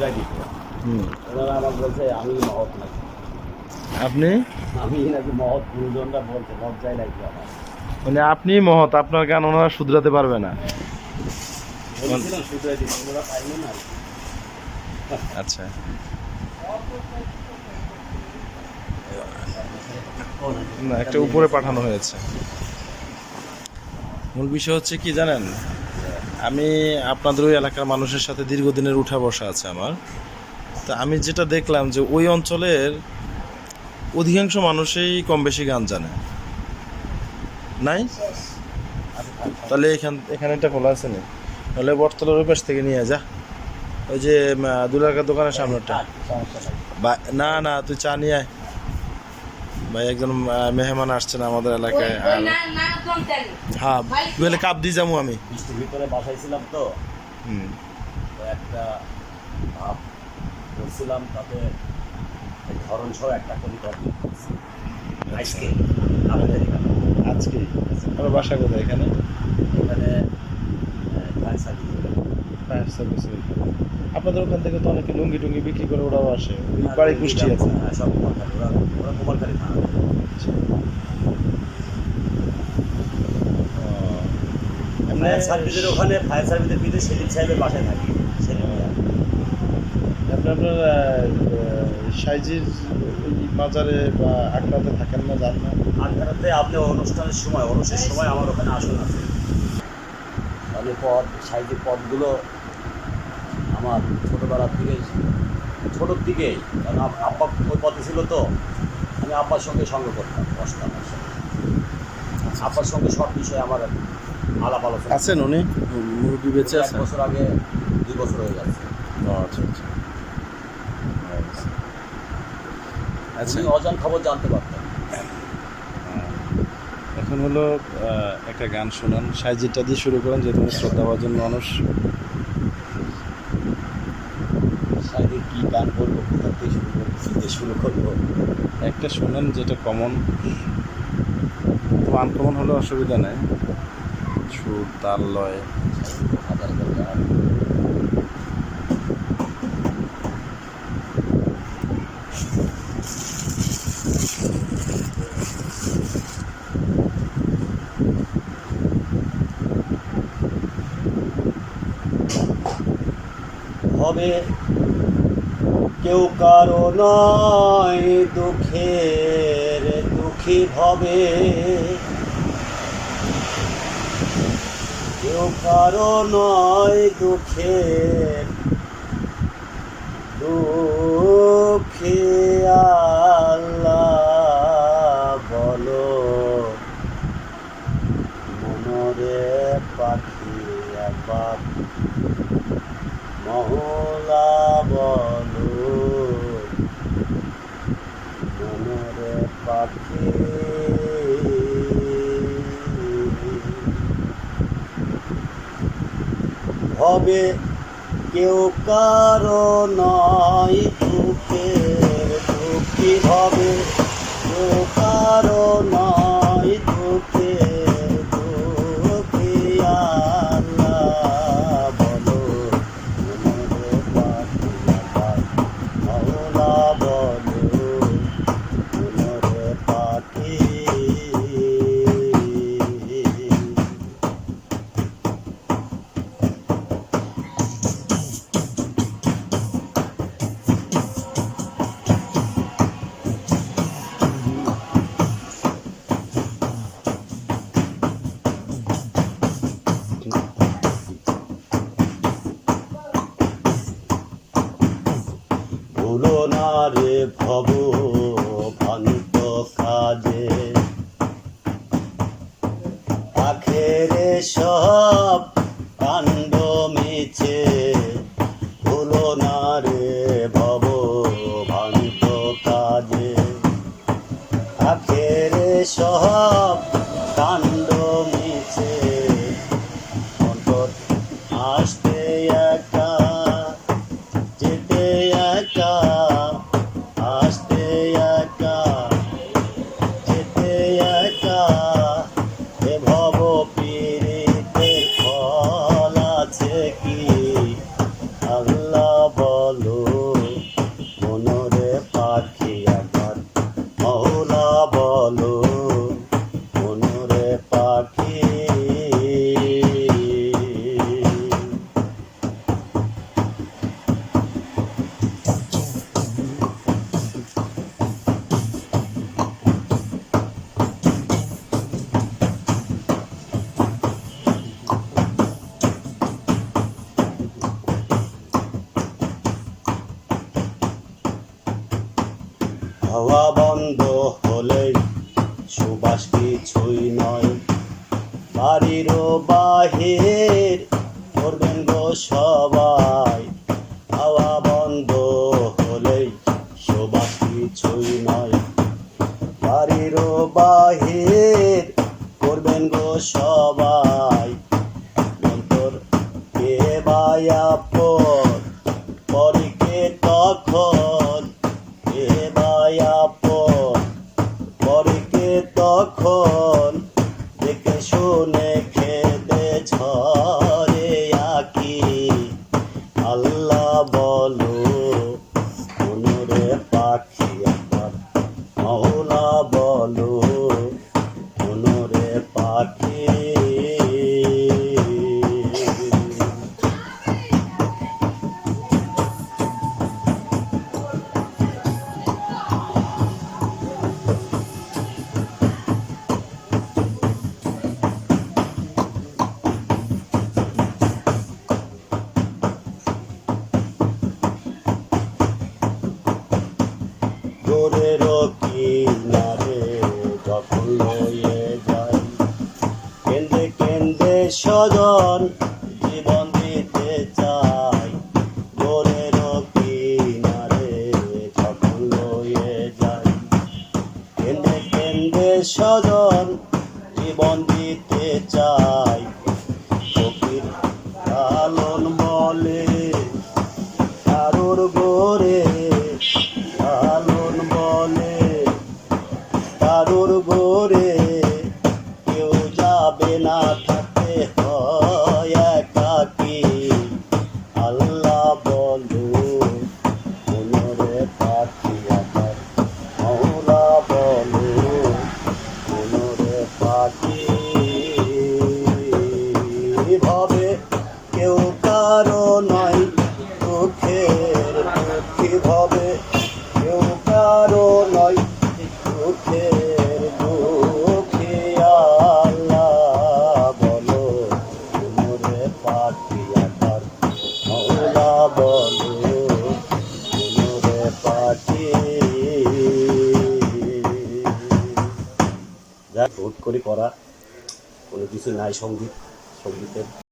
শুধরাই দিত ওনারা আমাকে বলছে আমি মহৎ নাকি? আপনি? আমি নাকি মহৎ গুরুজনরা বলছে লজ্জায় লাগবে আমার। মানে আপনি মহৎ আপনার গান ওনারা শুধরাতে পারবে না। আচ্ছা। না একটা উপরে পাঠানো হয়েছে। মূল বিষয় হচ্ছে কি জানেন? আমি আপনাদের ওই এলাকার মানুষের সাথে দীর্ঘদিনের উঠা বসা আছে আমার। তা আমি যেটা দেখলাম যে ওই অঞ্চলের অধিকাংশ মানুষই কম বেশি গান জানে। নাই? তাহলে এখান, এখানে একটা খোলা আছে না? তাহলে বটতলার ওই পাশ থেকে নিয়ে যা। ওই যে দুলাকার দোকানের সামনেটা বা- না না, তুই চা নিয়ে আয়। ভাই একজন মেহমান আসছেন আমাদের এলাকায় আর হ্যাঁ বুঝলে কাপ দিয়ে যাব আমি। বৃষ্টির ভিতরে বাসায় ছিলাম তো। হুম। একটা ভাব করছিলাম তাতে ধরন সহ একটা কবিতা আজকে আপনাদের এখানে। আজকে। আমার বাসা কোথায় এখানে? এখানে ফায়ার সার্ভিস আপনাদের ওখান থেকে তো অনেকে লুঙ্গি টুঙ্গি বিক্রি করে ওরাও আসে। বাড়ি কুষ্টি আছে। হ্যাঁ সব কুমারখালী ওরা ওরা কুমারখালী এমনি ফায়ার সার্ভিসের ওখানে ফায়ার সার্ভিসের ভিতরে সেলিম সাহেবের বাসায় থাকি। সেলিম মিয়া। আপনি আপনার সাইজির বাজারে বা আখড়াতে থাকেন না যান না? আপনি অনুষ্ঠানের সময় অনুষ্ঠানের সময় আমার ওখানে আসন আছে। তাহলে পদ সাইজের পদগুলো আমার ছোটোবেলার থেকে ছোটোর দিকেই। কারণ আব্বা ওই পথে ছিল তো। আমি আব্বার সঙ্গে সঙ্গ করতাম বসতাম একসঙ্গে। আব্বার সঙ্গে সব বিষয়ে আমার আলাপ আলোচনা আছেন উনি? মুরগি বেঁচে এক বছর আগে দুই বছর হয়ে গেছে। আচ্ছা আচ্ছা। আচ্ছা। অজান খবর জানতে পারতাম এখন হলো একটা গান শোনান। সাইজিটা দিয়ে শুরু করেন যে তুমি শ্রদ্ধাভাজন মানুষ সাইডে কী গান করব কোথা থেকে শুরু করব কী দিয়ে শুরু করব। একটা শোনেন যেটা কমন তো আনকমন হলে অসুবিধা নেই। সুর তাল লয়। হাজার হাজার গান। হবে। কেউ কারও নয় দুঃখের দুঃখী ভবে কেউ কারও নয় দুঃখের দুঃখে আল্লাহ বলো মনরে পাখি আবার মহলা বলো মনরে পাখি। হবে কেউ কারও নাই দুঃখের দুঃখী হবে। কাজে আখেরে সব কাণ্ড মিছে ভুলো না রে ভব ভান্ত কাজে। আখেরে সব নয়। বাড়িরও বাহির করবেন গো সবাই। হাওয়া বন্ধ হলেই শোভা কিছুই নয়। বাড়িরও বাহির করবেন গো সবাই। দেখে কেন্দ্রে কেন্দ্রে স্বজন ভাবে কেউ কারও নয়, দুঃখের দুঃখী ভাবে কেউ কারও নয়, দুঃখের দুঃখী আল্লাহ বলো মনরে পাখি আমার মৌলা বলো মনরে পাখি যা হুট করে করা, কোনো কিছু নাই সংগীত। 手机。边